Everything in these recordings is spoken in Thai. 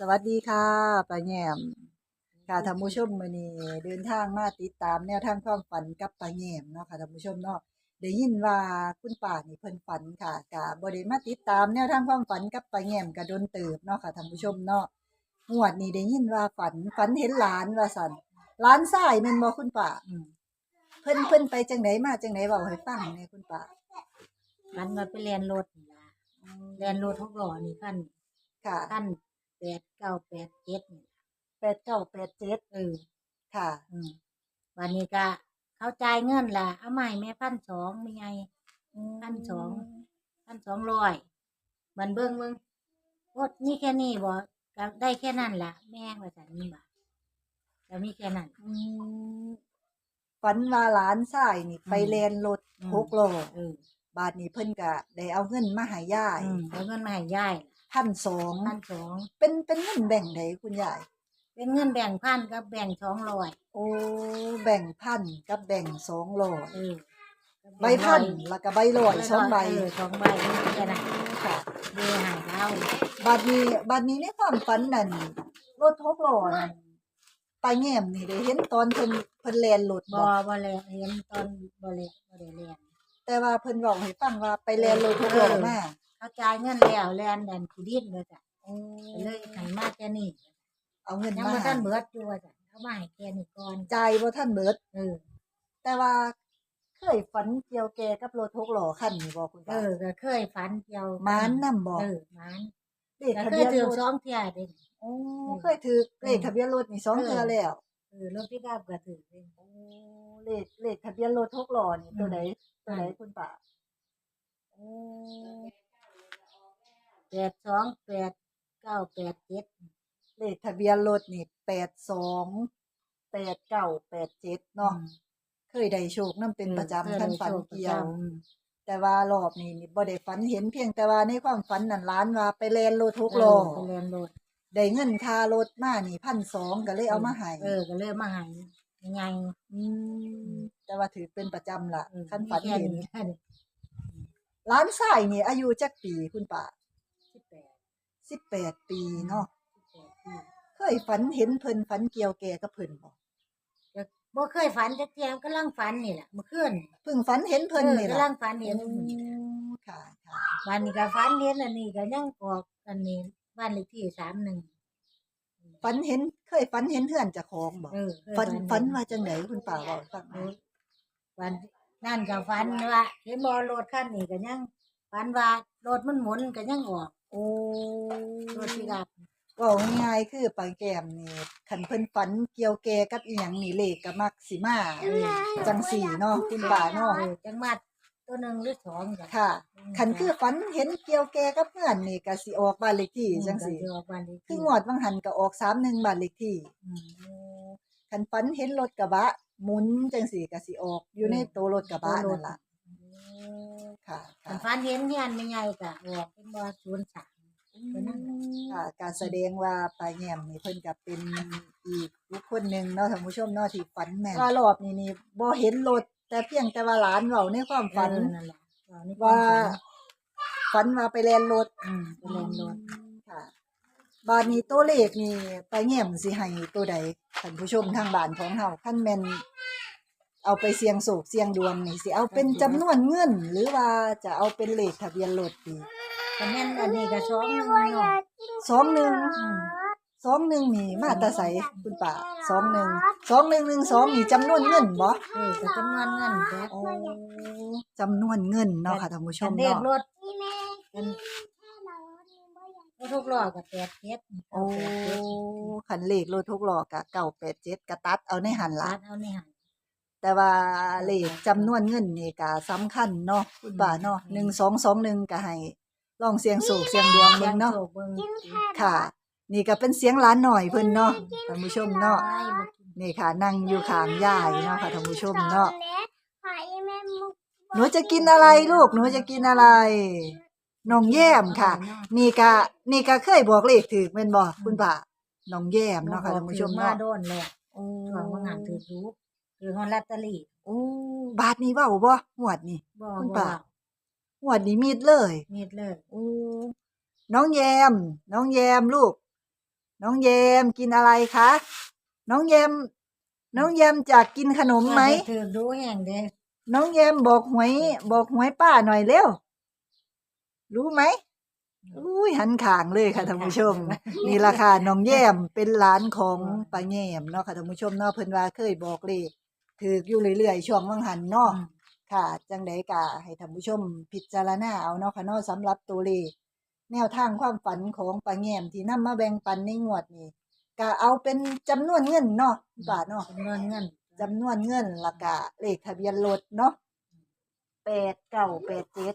สวัสดีค่ะป้าแย้มค่ะท่านผู้ชมมื้อนี้เดินทางมาติดตามแนวทางความฝันกับป้าแย้มเนาะค่ะท่านผู้ชมเนาะได้ยินว่าคุณป้านี่เพิ่นฝันค่ะก็บ่ได้มาติดตามแนวทางความฝันกับป้าแย้มก็โดนเติบเนาะค่ะท่านผู้ชมเนาะงวดนี้ได้ยินว่าฝันฝันเห็นหลานว่าซั่นหลานชายแม่นบ่คุณป้าอืมเพิ่นเพิ่นไปจังไดมาจังไดเว้าให้ฟังแหน่คุณป้ามันมาไปเรียนรถนี่ล่ะเรียนรถทุกล้อนี่ขั้นค่ะขั้นแป ดเก้าแปดเจ็ดนี่ล่ะ8987เออค่ะ อืมวันนี้ก็เขาจ่ายเงินล่ะเอาใหม่แม่พันสองมีไงพันสองพันสองร้อยมันเบิ่งเบิ่งโอดนี่แค่นี้บ่ก็ได้แค่นั้นล่ะ แม่ว่าสันนี่บ่แล้วมีแค่นั้น อืมฝันว่าหลานชายนี่อืมไปแลนรถอืมหกล้อเออบาทนี้เพิ่นก็ได้เอาเงินมาให้ยาย อืมเอาเงินมาให้ยาย พันสองพันสองเป็นเป็นเงินแบ่งไดคุณยายเป็นเงินแบ่งพันกับแบ่งสองร้อยโอ้แบ่งพันกับแบ่งสองร้อยเออใบพันแล้วก็ใบร้อยสองใบเออสองใบนี่แค่นั้นค่ะเดือหายเราบาทนี้บาทนี้ในความฝันนั่นรถหกล้อนั่นไปแง้มนี่ได้เห็นตอนเพิ่นเพิ่นแล่นรถบบ่อบอเลยเห็นตอนบอเลยบอเลยเรียนแต่ว่าเพิ่นเว้าให้ฟังว่าไปแล่นรถหกล้อมา เขาจ่ายเงินแล้วแลนดันขีดินเลยจ้ะโอ้ก็เลยใหายมาแค่นี้เอาเงินยังมาไม่ทันเบิดอยู่ว่าจ้ะเขามาให้แค่นี้ก่อนจ่ายบ่ทันเบิด เออ แต่ว่าเคยฝันเกี่ยวแกกับรถหกล้อคันนี้บ่คุณเอตาอก็เคยฝันเกี่ยวหมานนำบ่เออหมานเลขก็ทะเคเบียยนถือรสถองเที่ยเด้โอ้เคยถือเลขทะเบียนรถนี่สองเออ เทื่อแล้วเออรถพิกอัพก็ถือเป็นโอ้เลขเลขทะเบียนรถหกล้อนี่ตัวใดตัวใดอืมคุณป้าโอ้ แปดสองแปดเก้าแปดเจ็ดเลขทะเบียนรถนี่82 8987เนาะเคยได้โชคนำเป็นประจำคันฝันเกี่ยว แต่ว่ารอบนี้นี่บ่ได้ฝันเห็นเพียงแต่ว่าในความฝันนั่นล้านว่าไปแล่นรถหกล้อไปเรียนรถได้เงินค่ารถมานี่1,200ก็เลยเอามาให้เออก็เลยมาใหายยังไงอืมแต่ว่าถือเป็นประจำล่ะเออคันฝันเห็นมีแค่นี้ร้านชายนี่อายุจักปีคุณป้าสิบแปด สิบแปดปีเนาะสิบแปดปีเคยฝันเห็นเพิ่นฝันเกี่ยวแก่กับเพิ่นบ่ก็บ่เคยฝันจักเที่ยกำลังฝันนี่แหละเมื่อคืนเพิ่งฝันเห็นเพิ่นนี่ออกำลัล่ะงฝันเห็นอืมค่ะค่ะวันนี้ก็ฝันเห็นอันนี้ก็ยังออกอันนี้บ้านเลขที่สามหนึ่งฝันเห็นเคยฝันเห็นเพื่อนเจ้าของบ่เออเคยฝันฝันเห็ว่าจังไดคุณป้าเว้าให้ฟังหเอน่อยอวันนั่นก็ฝันว่าเห็นบ่รถคันนี้ก็ยังฝันว่ารถมันหมุนก็ยังออก โอ้รถพิกอัพเว้าง่ายๆคือปลาแก้มนี่คันเพิ่นฝันเกี่ยวแก่กับอีหยังนี่เลขก็มักสิมาจังสี่เนาะคุณป้าเนาะเออจังมาตัวหนึ่งหรือสองจ้ะค่ะคันคือฝันเห็นเกี่ยวแก่กับเพื่อนนี่ก็สิออกบ้านเลขที่จังซี่ก็สิออกบ้านเลขคืที่องวดบางหันก็ออก31บ้านเลขที่อืมคันฝันเห็นรถกระบะหมุนจังซี่ก็สิออกอยู่ในตัวรถกระบะนั่นล่ะ ค่ะคัค่ะนฝันเห็นเฮียนไม่ใหญ่ก็ออกเป็นบ่ศูนย์สามเป็นนั่นน่ะค่ะการแสดงว่าปลายแง่มนี่เพิ่นก็เป็นอีกบุคคลหนึงเนาะท่านผู้ชมเนาะที่ฝันแม่นว่ารอบนี้นี่บ่เห็นรถแต่เพียงแต่ว่าหลานเว้าในความฝัน เออนั่นแหละว่าในคว่าฝันฝันว่าไปแล่นรถอืมไปเรียนรถค่ะ บาดนี้ตัวเลขนี่ไปแง่มสิให้ตัวใดท่านผู้ชมทางบ้านของเฮาคันแม่น เอาไปเสี่ยงโศกเสี่ยงดวงนี่สิเอาเป็นจำนวนเงิน หรือว่าจะเอาเป็นเลขทะเบียนรถดีคันแม่นอันนี้ก็สองหนึ่งเนาะสองหนึ่งอืมสองหนึ่งนี่มาแตาใสคุณป้าสองหนึ่งสองหนึ่งหนึ่งสองนี่จำนวนเงินบ่เออก็จำนวนเงินจ้ะโอ้จำนวนเงินเนาะค่ะท่านผู้ชคัมนเรียกเนาะรถเป็นรถทุกล้อก็แปดเจ็ดโอ้คันเลขรถทุกล้อกะเก้าแปดเจ็ดกะตัดเอาในหันลาละดเอานี่หั่น แต่ว่าเลขจำนวนเงินนี่ก็สำคัญเนาะคุณป้าเนาะอืมหนึ่งสองสองหนึ่งก็ให้ลองเสียงสูกเสียงดวงเบิ่งเนาะโศกเบิ่งค่ะ นี่ก็เป็นเสียงหล้านหน่อยเพิ่นเนาะท่านผู้ชมเนาะไอ้บ่กินนี่ค่ะนั่งอยู่ข้างยายเนาะค่ะท่านผู้ชมเนาะหนูจะกินอะไรลูกหนูจะกินอะไรน้องแย้มค่ะ นี่ก็นี่ก็เคยบอกเลขถูกแม่นบ่คุณป้าน้องแย้มเนาะค่ะท่านผู้ชมมาเนาะโดนแล้วโอ้ช่วงว่างานถือรูป ถือฮอนลอตเตอรี่โอ้บาทนี้เว้าบ่งวดนี้บ่คุณบ่ป้างวดนี้มีดเลย มีดเลยโอ้น้องแยม น้องแยมลูก น้องแยมกินอะไรคะ น้องแยม น้องแยมจะกินขนมไหมถือดูแห่งเด้น้องแยมบอกหวย บอกหวยป้าหน่อยเร็ว รู้ไหมอุ้ยหันขางเลยค่ะท่านผู้ชมนี่ราคาน้องแยมเป็นหลานของป้าแยมเนาะค่ะท่านผู้ชมเนาะเพิ่นว่าเคยบอกเลข ถืออยู่เรื่อยๆช่วงวังหันเนาะค่ะ จังไดกะให้ท่านผู้ชมพิจารณาเอาเนาะค่ะเนาะสำหรับตัวเลขแนวทางความฝันของป้าแง้มที่นำมาแบ่งปันในงวดนี้ก็เอาเป็นจำนวนเงินเนาะบาทเนาะจำนวนเงินจำนวนเงินแล้วก็เลขทะเบียนรถเนาะแปดเก้าแปดเจ็ด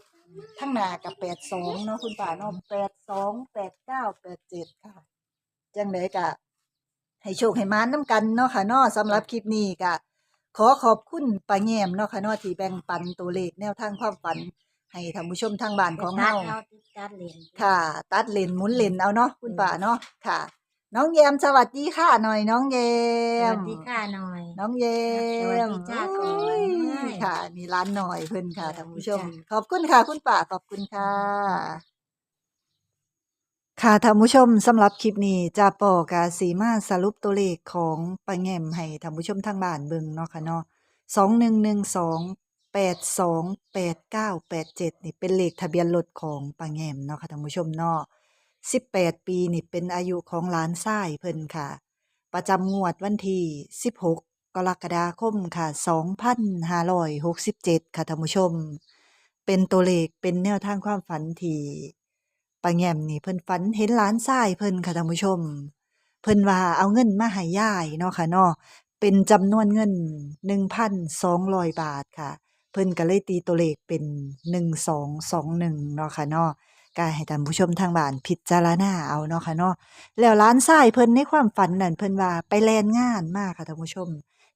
ทั้งหน้ากับแปดสองเนาะคุณป่าเนาะแปดสองแปดเก้าแปดเจ็ดค่ะ จังไดกะให้โชคให้มานน้ำกันเนาะค่ะเนาะสำหรับคลิปนี้กะ ขอขอบคุณป้าแง้มเนาะค่ะเนาะที่แบ่งปันตัวเลขแนวทางความฝัน ให้ท่านผู้ชมทางบ้านของตัเฮาดเอาติดตัดเหรียญค่ะ ตัดเลนหมุนเลนเอาเนาะคุณป่าเนาะค่ะ น้องแยมสวัสดีค่ะหน่อยน้องแยสมวัสดีค่ะหน่อย น้องแยสวัสมดีจ้าก่อนโอ้ยง่ายค่ะ มีร้านหน่อยเพิ่นค่ะสวัสดีท่านผู้ชม จ้ะ ขอบคุณค่ะ คุณป่าขอบคุณค่ะ ค่ะท่านผู้ชมสำหรับคลิปนี้จะปอกาสีมาสรุปตัวเลขของป้าแง่มให้ท่านผู้ชมทางบ้านเบิ่งเนาะค่ะเนาะสองหนึ่งหนึ่งสองแปดสองแปดเก้าแปดเจ็ดนี่เป็นเลขทะเบียนรถของป้าแง่มเนาะค่ะท่านผู้ชมเนาะสิบแปดปีนี่เป็นอายุของหลานชายเพิ่นค่ะ ประจำงวดวันที่สิบหกกรกฎาคมค่ะสองพันห้าร้อยหกสิบเจ็ดค่ะท่านผู้ชม เป็นตัวเลขเป็นแนวทางความฝันที่ ป้าแง่มนี่เพิ่นฝันเห็นหลานชายเพิ่นค่ะท่านผู้ชม เพิ่นว่าเอาเงินมาให้ยายเนาะค่ะเนาะเป็นจำนวนเงิน 1,200 บาทค่ะ เพิ่นก็เลยตีตัวเลขเป็น 1221เนาะค่ะเนาะก็ให้ท่านผู้ชมทางบ้านพิจารณาเอาเนาะค่ะเนาะแล้วหลานชายเพิ่นในความฝันนั่นเพิ่นว่าไปแลนงานมากค่ะท่านผู้ชม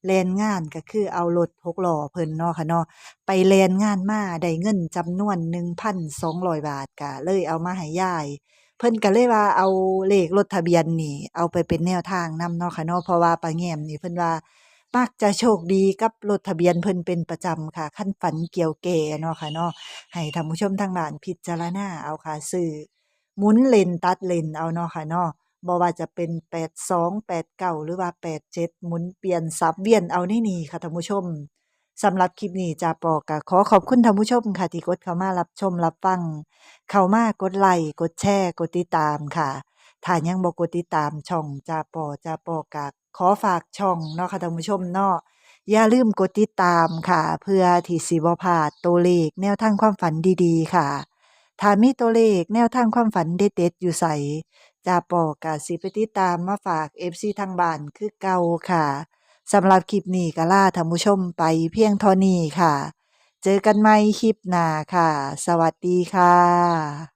แลนงานก็คือเอารถหกล้อเพิ่นเนาะค่ะเนาะไปแลนงานมาได้เงินจำนวน1,200บาทก็เลยเอามาให้ยาย เพิ่นก็เลยว่าเอาเลขรถทะเบียนนี่ เอาไปเป็นแนวทางนำเนาะค่ะเนาะเพราะว่าป้าแง้มนี่เพิ่นว่ามักจะโชคดีกับรถทะเบียนเพิ่นเป็นประจำค่ะคันฝันเกี่ยวแก่เนาะค่ะเนาะให้ท่านผู้ชมทางบ้านพิจารณาเอาค่ะซื้อหมุนเลนตัดเลนเอาเนาะค่ะเนาะ บ่ว่าจะเป็น 82 89 หรือว่า 87 หมุนเปลี่ยนสับเวียนเอาในนี่ค่ะท่านผู้ชมสำหรับคลิปนี้จาปอก็ขอขอบคุณท่านผู้ชมค่ะที่กดเข้ามารับชมรับฟัง เข้ามากดไลค์กดแชร์กดติดตามค่ะถ้ายังบ่กดติดตามช่องจาปอจาปอกะขอฝากช่องเนาะค่ะท่านผู้ชมเนาะอย่าลืมกดติดตามค่ะ เพื่อที่สิบ่พลาดตัวเลขแนวทางความฝันดีๆ ค่ะถ้ามีตัวเลขแนวทางความฝันเด็ดๆอยู่ใส จาปอกะสิไปติดตามมาฝากเอฟซีทางบ้านคือเก่าค่ะสำหรับคลิปนี้ก็ล่าท่านผู้ชมไปเพียงเท่านี้ค่ะ เจอกันใหม่คลิปหน้าค่ะ สวัสดีค่ะ